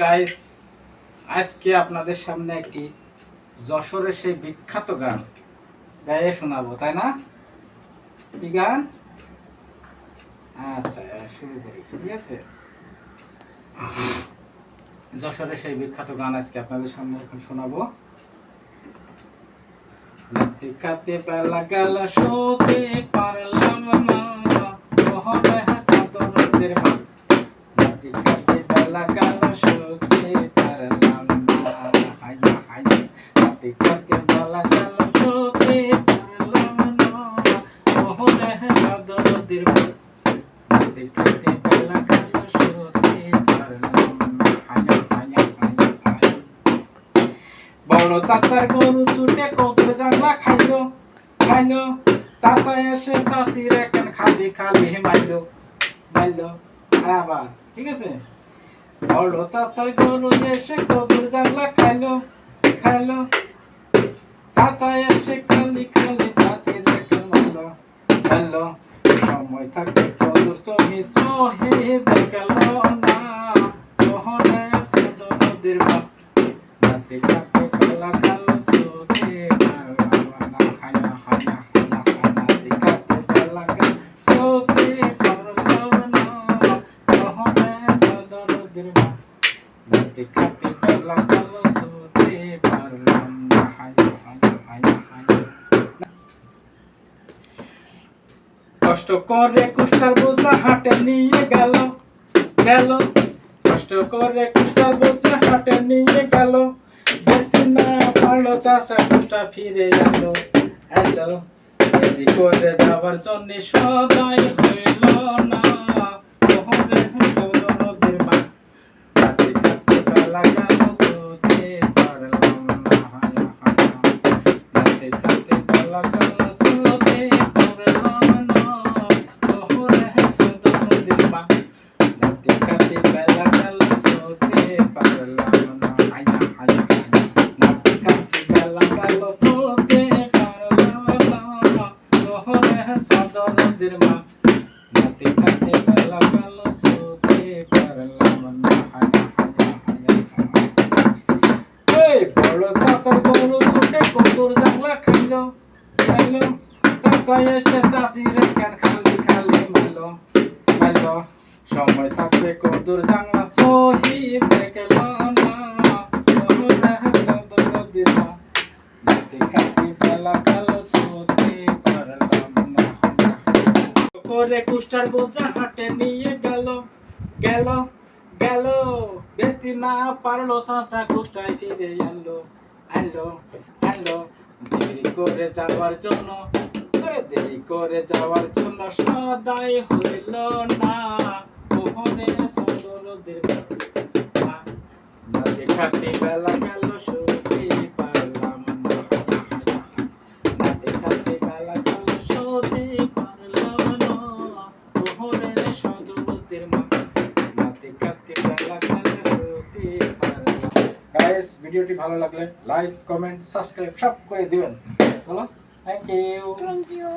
Guys আজকে আপনাদের সামনে একটি যশোরের সেই বিখ্যাত গান গায়ে শোনাবো, তাই না? কি গান? আচ্ছা শুরু করি, ঠিক আছে? যশোরের সেই বিখ্যাত গান আজকে আপনাদের সামনে এখন শোনাবো। কাতে বেলা গেল, শোতে পারলাম না। কহবে হাসাদরদের মা রাতে কাতে বেলা গেল শোতে পারলাম না কাতে কাতে হাইয়া হাইয়া হাইয়া বড় চাচার গরু ছুটে কদর জানলা খাইলো খাইলো। চাচা এসে চাচির এখন খালি খালি মাইলো মাইলো। আবার, ঠিক আছে? বড় চাচার গরু এসে কদর জানলা খাইলো খাইলো চাচা এসে খালি খালি চাচির মাইলো মাইলো সময় থাকতে কদর চহি চহি দেখল না। তোহরে সদরদের বাপ Mati kate kala kala sote kala haya mati kate kala kala sote kala haya haya haya haya কষ্ট করে কুষ্টার বোঝা হাটে নিয়ে গেল গেল কষ্ট করে কুষ্টার বোঝা হাটে নিয়ে গেল বেশি না পারল চাষা কুষ্টা ফিরে এলো এলো দেরি করে যাবার জন্য সদাই হইল না সৌদরদের মা। কাটে কাটে বেলা গেল সুতে পারলাম না। হায়া এই বড় চাচার গরু ছুটে কদর জাংলা খাইলো। খাইলো, চাচা এসে চাচি কেন খালি খালি মাইলো? মাইলো, সময় থাকতে কদর জাংলা চহি দেখল না। সদর দিলা নাতি সতে পারলাম না করে কুষ্টার বোঝা হাটে নিয়ে গেল গেল গেল। বেশি না পারল সাসা কুষ্টায় ফিরে এলো এলো এলো। দেরি করে যাওয়ার জন্য করে দেরি করে যাওয়ার জন্য সদাই হইল না। ওহনে সুন্দরদের মা বেলা গেল গাইস ভিডিওটি ভালো লাগলে লাইক কমেন্ট সাবস্ক্রাইব সব করে দিবেন। বলো থ্যাংক ইউ থ্যাংক you.